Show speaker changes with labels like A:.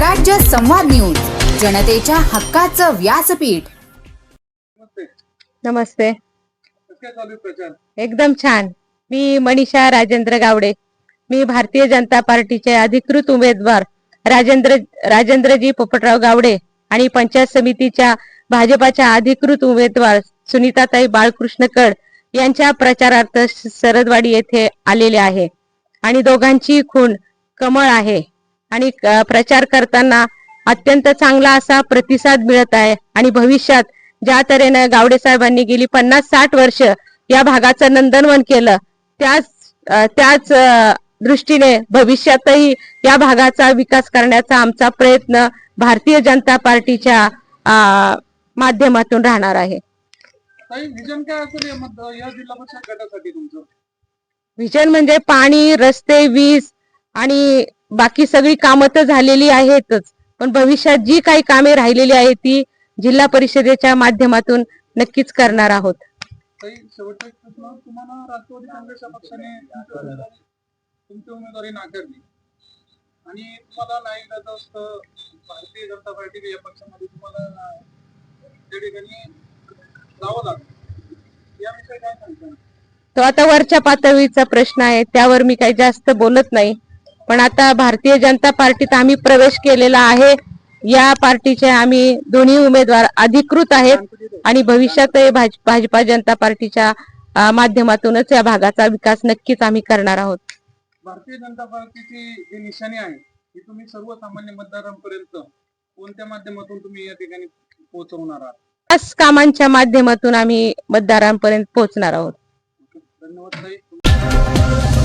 A: स्वराज्य संवाद न्यूज जनतेच्या हक्काचं व्यासपीठ.
B: नमस्ते.
C: एकदम छान. मी मनीषा राजेंद्र गावडे. मी भारतीय जनता पार्टीचे अधिकृत उमेदवार राजेंद्र राजेंद्रजी पोपटराव गावडे आणि पंचायत समितीच्या भाजपाच्या अधिकृत उमेदवार सुनीताताई बाळकृष्ण कड यांच्या प्रचारार्थ सरदवाडी येथे आलेले आहे. आणि दोघांची खूण कमळ आहे. आणि प्रचार करताना अत्यंत चांगला असा प्रतिसाद मिळत आहे. आणि भविष्यात ज्या तऱ्हेनं गावडे साहेबांनी गेली पन्नास साठ वर्ष या भागाचं नंदनवन केलं त्याच त्याच दृष्टीने भविष्यातही या भागाचा विकास करण्याचा आमचा प्रयत्न भारतीय जनता पार्टीच्या माध्यमातून राहणार आहे.
B: विजन
C: म्हणजे पाणी रस्ते वीज आणि बाकी सगळी कामं तर झालेली आहेतच. पण भविष्यात जी काही कामे राहिलेली आहेत ती जिल्हा परिषदेच्या माध्यमातून नक्कीच करणार आहोत.
B: काही शेवटचा एक प्रश्न. तुम्हाला राष्ट्रवादी काँग्रेस या पक्षाने तुमची उमेदवारी तुमची उमेदवारी नाकारली. आणि तुम्हाला नाही जात असतं भारतीय जनता पार्टी या पक्षामध्ये तुम्हाला त्या ठिकाणी जावं लागतं याविषयी काय सांगता
C: तो आता वरच्या पातळीचा प्रश्न आहे त्यावर मी काही जास्त बोलत नाही. पण आता भारतीय जनता पार्टीत आम्ही प्रवेश केलेला आहे. या पार्टीचे आम्ही दोन्ही उमेदवार अधिकृत आहेत आणि भविष्यातही भाज- भाजपा जनता पार्टीच्या माध्यमातूनच या भागाचा विकास नक्कीच आम्ही करणार आहोत.
B: भारतीय जनता पार्टीची जी निशाणी आहे ती तुम्ही सर्वसामान्य मतदारांपर्यंत कोणत्या माध्यमातून तुम्ही या ठिकाणी पोहोचवणार आहात?
C: त्याच कामांच्या माध्यमातून आम्ही मतदारांपर्यंत पोहोचणार आहोत.
B: धन्यवाद